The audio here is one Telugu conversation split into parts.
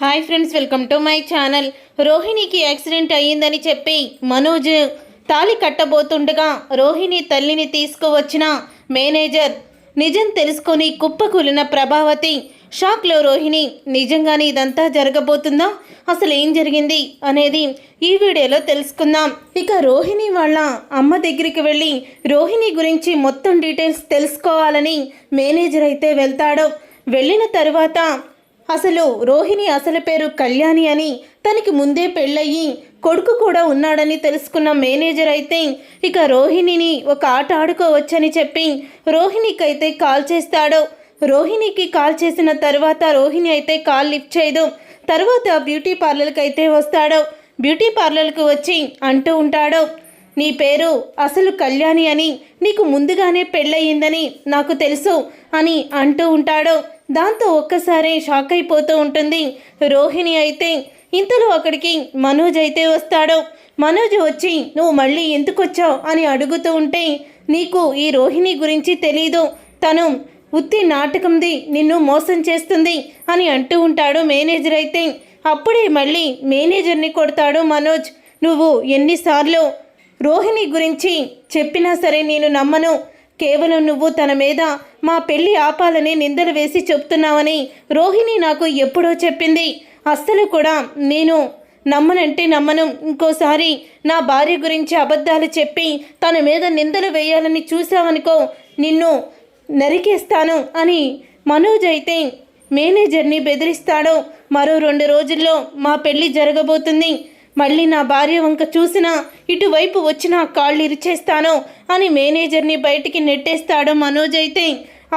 Hi friends welcome to my channel. రోహిణికి accident అయ్యిందని చెప్పి మనోజ్ తాళి కట్టబోతుండగా రోహిణి తల్లిని తీసుకువచ్చిన మేనేజర్ నిజం తెలుసుకొని కుప్పకూలిన ప్రభావతి షాక్లో రోహిణి నిజంగానే ఇదంతా జరగబోతుందా? అసలు ఏం జరిగింది? అనేది ఈ వీడియోలో తెలుసుకుందాం. ఇక రోహిణి వాళ్ళ అమ్మ దగ్గరికి వెళ్ళి రోహిణి గురించి మొత్తం డీటెయిల్స్ తెలుసుకోవాలని మేనేజర్ అయితే వెళ్తాడు. వెళ్ళిన తర్వాత అసలు రోహిణి అసలు పేరు కళ్యాణి అని తనకి ముందే పెళ్ళయ్యి కొడుకు కూడా ఉన్నాడని తెలుసుకున్న మేనేజర్ అయితే ఇక రోహిణిని ఒక ఆట ఆడుకోవచ్చని చెప్పి రోహిణికైతే కాల్ చేస్తాడు. రోహిణికి కాల్ చేసిన తర్వాత రోహిణి అయితే కాల్ లిఫ్ట్ చేయదు. తర్వాత బ్యూటీ పార్లర్కి అయితే వస్తాడు. బ్యూటీ పార్లర్కి వచ్చి అంటూ ఉంటాడు నీ పేరు అసలు కళ్యాణి అని నీకు ముందుగానే పెళ్ళయిందని నాకు తెలుసు అని అంటూ ఉంటాడు. దాంతో ఒక్కసారి షాక్ అయిపోతూ ఉంటుంది. రోహిణి అయితే ఇంతలో అక్కడికి మనోజ్ అయితే వస్తాడు? మనోజ్ వచ్చి నువ్వు మళ్ళీ ఎందుకు వచ్చావు అని అడుగుతూ ఉంటే నీకు ఈ రోహిణి గురించి తెలీదు. తను ఉత్తి నాటకంది నిన్ను మోసం చేస్తుంది అని అంటూ ఉంటాడు మేనేజర్ అయితే. అప్పుడే మళ్ళీ మేనేజర్ని కొడతాడు మనోజ్. నువ్వు ఎన్నిసార్లు రోహిణి గురించి చెప్పినా సరే నేను నమ్మను. కేవలం నువ్వు తన మీద మా పెళ్ళి ఆపాలని నిందలు వేసి చెప్తున్నావని రోహిణి నాకు ఎప్పుడో చెప్పింది. అస్సలు కూడా నేను నమ్మనంటే నమ్మను. ఇంకోసారి నా భార్య గురించి అబద్ధాలు చెప్పి తన మీద నిందలు వేయాలని చూసావనుకో నిన్ను నరికేస్తాను అని మనోజ్ అయితే మేనేజర్ని బెదిరిస్తాడు. మరో రెండు రోజుల్లో మా పెళ్ళి జరగబోతుంది. మళ్ళీ నా భార్య వంక చూసినా ఇటువైపు వచ్చినా కాళ్ళు ఇరిచేస్తాను అని మేనేజర్ని బయటికి నెట్టేస్తాడు మనోజ్ అయితే.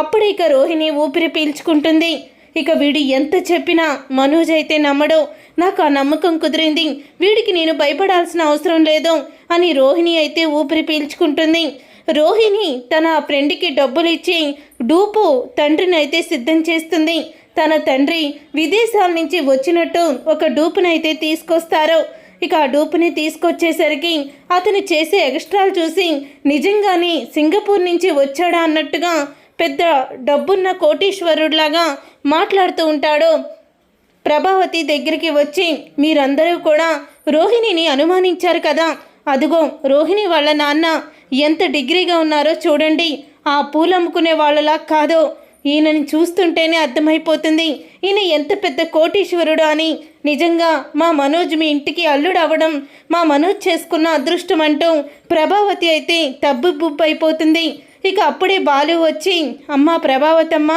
అప్పుడు ఇక రోహిణి ఊపిరి పీల్చుకుంటుంది. ఇక వీడు ఎంత చెప్పినా మనోజ్ అయితే నమ్మడు. నాకు ఆ నమ్మకం కుదిరింది. వీడికి నేను భయపడాల్సిన అవసరం లేదు అని రోహిణి అయితే ఊపిరి పీల్చుకుంటుంది. రోహిణి తన ఫ్రెండ్కి డబ్బులు ఇచ్చి డూపు తండ్రిని అయితే సిద్ధం చేస్తుంది. తన తండ్రి విదేశాల నుంచి వచ్చినట్టు ఒక డూపునైతే తీసుకొస్తారు. ఇక ఆ డూప్ని తీసుకొచ్చేసరికి అతను చేసే ఎక్స్ట్రాలు చూసి నిజంగానే సింగపూర్ నుంచి వచ్చాడా అన్నట్టుగా పెద్ద డబ్బున్న కోటీశ్వరుడిలాగా మాట్లాడుతూ ఉంటాడు. ప్రభావతి దగ్గరికి వచ్చి మీరందరూ కూడా రోహిణిని అనుమానించారు కదా. అదిగో రోహిణి వాళ్ళ నాన్న ఎంత డిగ్రీగా ఉన్నారో చూడండి. ఆ పూలు అమ్ముకునే వాళ్ళలా కాదో. ఈయనని చూస్తుంటేనే అర్థమైపోతుంది. ఈయన ఎంత పెద్ద కోటీశ్వరుడు అని. నిజంగా మా మనోజ్ మీ ఇంటికి అల్లుడు అవ్వడం మా మనోజ్ చేసుకున్న అదృష్టం అంటూ ప్రభావతి అయితే తబ్బు బుబ్బు అయిపోతుంది. ఇక అప్పుడే బాలు వచ్చి అమ్మా ప్రభావతమ్మ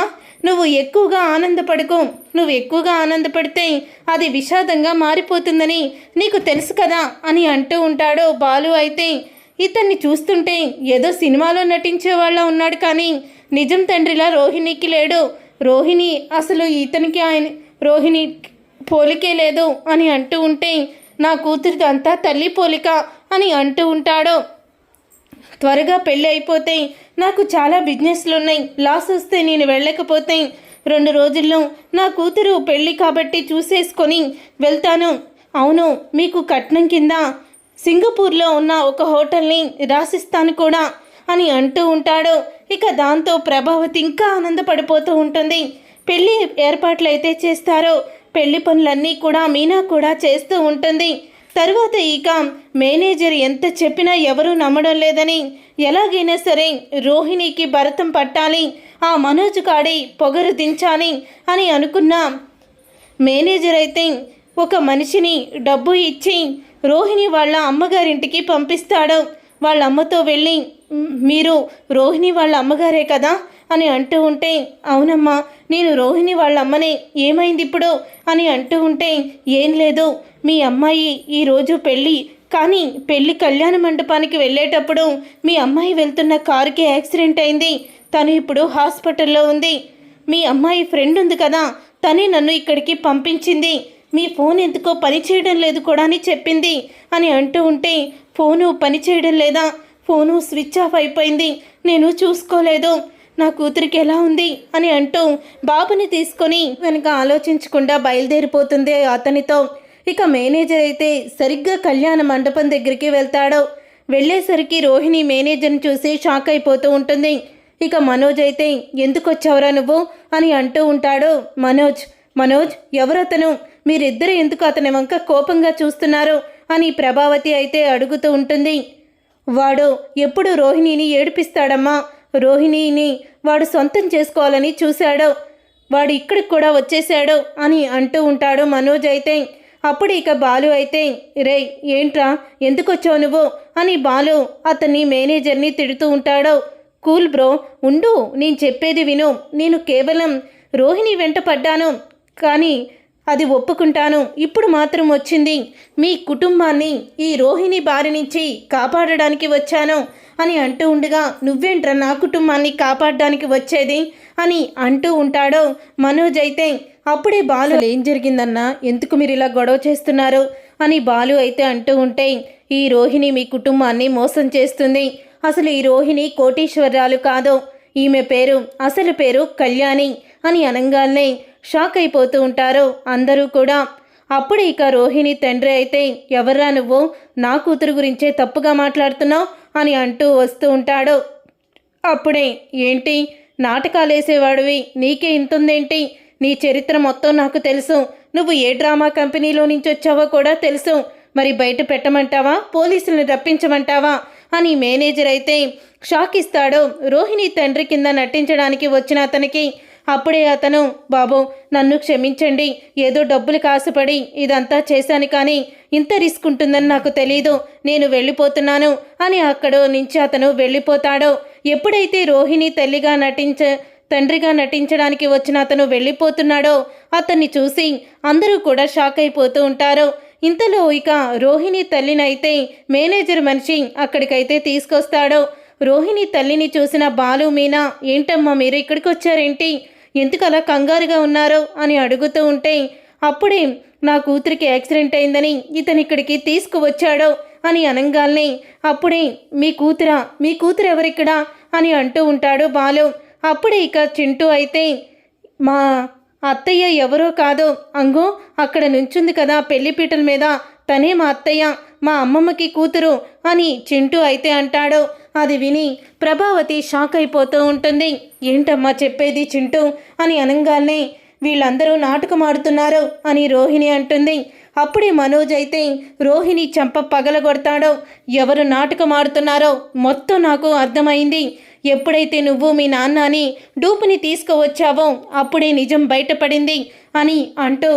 నువ్వు ఎక్కువగా ఆనందపడుకో. నువ్వు ఎక్కువగా ఆనందపడితే అది విషాదంగా మారిపోతుందని నీకు తెలుసు కదా అని అంటూ ఉంటాడు బాలు అయితే. ఇతన్ని చూస్తుంటే ఏదో సినిమాలో నటించే వాళ్ళ ఉన్నాడు కానీ నిజం తండ్రిలా రోహిణికి లేడు. రోహిణి అసలు ఇతనికి ఆయన రోహిణి పోలికే లేదు అని అంటూ ఉంటే నా కూతురిది అంతా తల్లి పోలిక అని అంటూ ఉంటాడు. త్వరగా పెళ్ళి అయిపోతే నాకు చాలా బిజినెస్లు ఉన్నాయి లాస్ వస్తే నేను వెళ్ళకపోతే రెండు రోజుల్లో నా కూతురు పెళ్ళి కాబట్టి చూసేసుకొని వెళ్తాను. అవును మీకు కట్నం కింద సింగపూర్లో ఉన్న ఒక హోటల్ని రాసిస్తాను కూడా అని అంటూ ఉంటాడు. ఇక దాంతో ప్రభావతి ఇంకా ఆనందపడిపోతూ ఉంటుంది. పెళ్ళి ఏర్పాట్లు అయితే చేస్తారో పెళ్ళి పనులన్నీ కూడా మీనా కూడా చేస్తూ ఉంటుంది. తర్వాత ఇక మేనేజర్ ఎంత చెప్పినా ఎవరూ నమ్మడం లేదని ఎలాగైనా సరే రోహిణికి భరతం పట్టాలి ఆ మనోజ్ కాడి పొగరు దించాలి అని అనుకున్న మేనేజర్ అయితే ఒక మనిషిని డబ్బు ఇచ్చి రోహిణి వాళ్ళ అమ్మగారింటికి పంపిస్తాడు. వాళ్ళ అమ్మతో వెళ్ళి మీరు రోహిణి వాళ్ళ అమ్మగారే కదా? అని అంటూ ఉంటే అవునమ్మా నేను రోహిణి వాళ్ళ అమ్మనే. ఏమైంది ఇప్పుడు? అని అంటూ ఉంటే ఏం లేదు. మీ అమ్మాయి ఈరోజు పెళ్ళి. కానీ పెళ్ళి కళ్యాణ మండపానికి వెళ్ళేటప్పుడు మీ అమ్మాయి వెళ్తున్న కారుకి యాక్సిడెంట్ అయింది. తను ఇప్పుడు హాస్పిటల్లో ఉంది. మీ అమ్మాయి ఫ్రెండ్ ఉంది కదా తనే నన్ను ఇక్కడికి పంపించింది. మీ ఫోన్ ఎందుకో పని చేయడం లేదు కూడా అని చెప్పింది అని అంటూ ఉంటే ఫోను పని చేయడం లేదా? ఫోను స్విచ్ ఆఫ్ అయిపోయింది. నేను చూసుకోలేదు. నా కూతురికి ఎలా ఉంది? అని అంటూ బాబుని తీసుకొని వెనక ఆలోచించకుండా బయలుదేరిపోతుంది అతనితో. ఇక మేనేజర్ అయితే సరిగ్గా కళ్యాణ మండపం దగ్గరికి వెళ్తాడు. వెళ్ళేసరికి రోహిణి మేనేజర్ని చూసి షాక్ అయిపోతూ ఉంటుంది. ఇక మనోజ్ అయితే ఎందుకు వచ్చావురా నువ్వు? అని అంటూ ఉంటాడు మనోజ్. మనోజ్ ఎవరతను? మీరిద్దరు ఎందుకు అతని వంక కోపంగా చూస్తున్నారు అని ప్రభావతి అయితే అడుగుతూ ఉంటుంది. వాడు ఎప్పుడు రోహిణిని ఏడిపిస్తాడమ్మా. రోహిణిని వాడు సొంతం చేసుకోవాలని చూశాడు. వాడు ఇక్కడికి కూడా వచ్చేశాడు అని అంటూ ఉంటాడు మనోజ్ అయితే. అప్పుడు ఇక బాలు అయితే రే ఏంట్రా? ఎందుకు వచ్చావు నువ్వు? అని బాలు అతన్ని మేనేజర్ని తిడుతూ ఉంటాడు. కూల్ బ్రో ఉండు. నేను చెప్పేది విను. నేను కేవలం రోహిణి వెంట పడ్డాను. కానీ అది ఒప్పుకుంటాను. ఇప్పుడు మాత్రం వచ్చింది. మీ కుటుంబాన్ని ఈ రోహిణి బారి నుంచి కాపాడడానికి వచ్చాను అని అంటూ ఉండగా నువ్వేంట్రా నా కుటుంబాన్ని కాపాడడానికి వచ్చేది? అని అంటూ ఉంటాడో మనోజ్ అయితే. అప్పుడే బాలు ఏం జరిగిందన్నా? ఎందుకు మీరు ఇలా గొడవ చేస్తున్నారు? అని బాలు అయితే అంటూ ఉంటే ఈ రోహిణి మీ కుటుంబాన్ని మోసం చేస్తుంది. అసలు ఈ రోహిణి కోటీశ్వరాలు కాదు. ఈమె పేరు అసలు పేరు కళ్యాణి అని అనగానే షాక్ అయిపోతూ ఉంటారు అందరూ కూడా. అప్పుడు ఇక రోహిణి తండ్రి అయితే ఎవర్రా నువ్వు? నా కూతురు గురించే తప్పుగా మాట్లాడుతున్నావు? అని అంటూ వస్తూ ఉంటాడు. అప్పుడే ఏంటి? నాటకాలు వేసేవాడివి నీకే ఇంతుందేంటి? నీ చరిత్ర మొత్తం నాకు తెలుసు. నువ్వు ఏ డ్రామా కంపెనీలో నుంచి వచ్చావో కూడా తెలుసు. మరి బయట పెట్టమంటావా? పోలీసులను రప్పించమంటావా? అని మేనేజర్ అయితే షాక్ ఇస్తాడు రోహిణి తండ్రి కింద నటించడానికి వచ్చిన అతనికి అప్పుడే అతను బాబు నన్ను క్షమించండి. ఏదో డబ్బులు కాసుపడి ఇదంతా చేశాను కానీ ఇంత రిస్క్ ఉంటుందని నాకు తెలీదు. నేను వెళ్ళిపోతున్నాను అని అక్కడ నుంచి అతను వెళ్ళిపోతాడో. ఎప్పుడైతే రోహిణి తల్లిగా నటించ తండ్రిగా నటించడానికి వచ్చిన అతను వెళ్ళిపోతున్నాడో అతన్ని చూసి అందరూ కూడా షాక్ అయిపోతూ ఉంటారు. ఇంతలో ఇక రోహిణి తల్లినైతే మేనేజర్ మనిషి అక్కడికైతే తీసుకొస్తాడో. రోహిణి తల్లిని చూసిన బాలు మీనా ఏంటమ్మా మీరు ఇక్కడికి వచ్చారేంటి ఎందుకు అలా కంగారుగా ఉన్నారో అని అడుగుతూ ఉంటే అప్పుడే నా కూతురికి యాక్సిడెంట్ అయిందని ఇతను ఇక్కడికి తీసుకువచ్చాడో అని అనగానే అప్పుడే మీ కూతురా మీ కూతురు ఎవరిక్కడా అని అంటూ ఉంటాడు బాలు. అప్పుడే ఇక చింటూ అయితే మా అత్తయ్య ఎవరో కాదు అంగో అక్కడ నుంచుంది కదా పెళ్ళిపీటల మీద తనే మా అత్తయ్య మా అమ్మమ్మకి కూతురు అని చింటూ అయితే అంటాడు. అది విని ప్రభావతి షాక్ అయిపోతూ ఉంటుంది. ఏంటమ్మా చెప్పేది చింటూ? అని అనగానే వీళ్ళందరూ నాటకం ఆడుతున్నారు అని రోహిణి అంటుంది. అప్పుడే మనోజ్ అయితే రోహిణి చంప పగలగొడతాడో. ఎవరు నాటకం ఆడుతున్నారో మొత్తం నాకు అర్థమైంది. ఎప్పుడైతే నువ్వు మీ నాన్న అని డూపుని తీసుకువచ్చావో అప్పుడే నిజం బయటపడింది అని అంటూ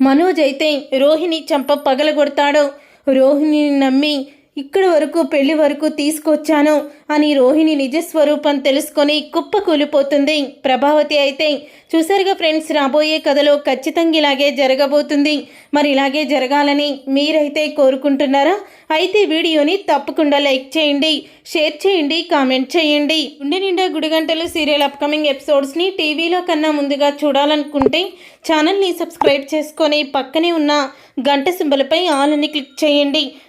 మనోజ్ అయితే రోహిణి చంప పగలగొడతాడో. రోహిణిని నమ్మి ఇక్కడి వరకు పెళ్ళి వరకు తీసుకొచ్చాను అని రోహిణి నిజస్వరూపం తెలుసుకొని కుప్ప కూలిపోతుంది. ప్రభావతి అయితే చూసారుగా ఫ్రెండ్స్ రాబోయే కథలో ఖచ్చితంగా ఇలాగే జరగబోతుంది. మరి ఇలాగే జరగాలని మీరైతే కోరుకుంటున్నారా? అయితే వీడియోని తప్పకుండా లైక్ చేయండి షేర్ చేయండి కామెంట్ చేయండి. గుండె నిండా గుడిగంటలు సీరియల్ అప్కమింగ్ ఎపిసోడ్స్ని టీవీలో కన్నా ముందుగా చూడాలనుకుంటే ఛానల్ని సబ్స్క్రైబ్ చేసుకొని పక్కనే ఉన్న గంట సింబలపై ఆల్ అని క్లిక్ చేయండి.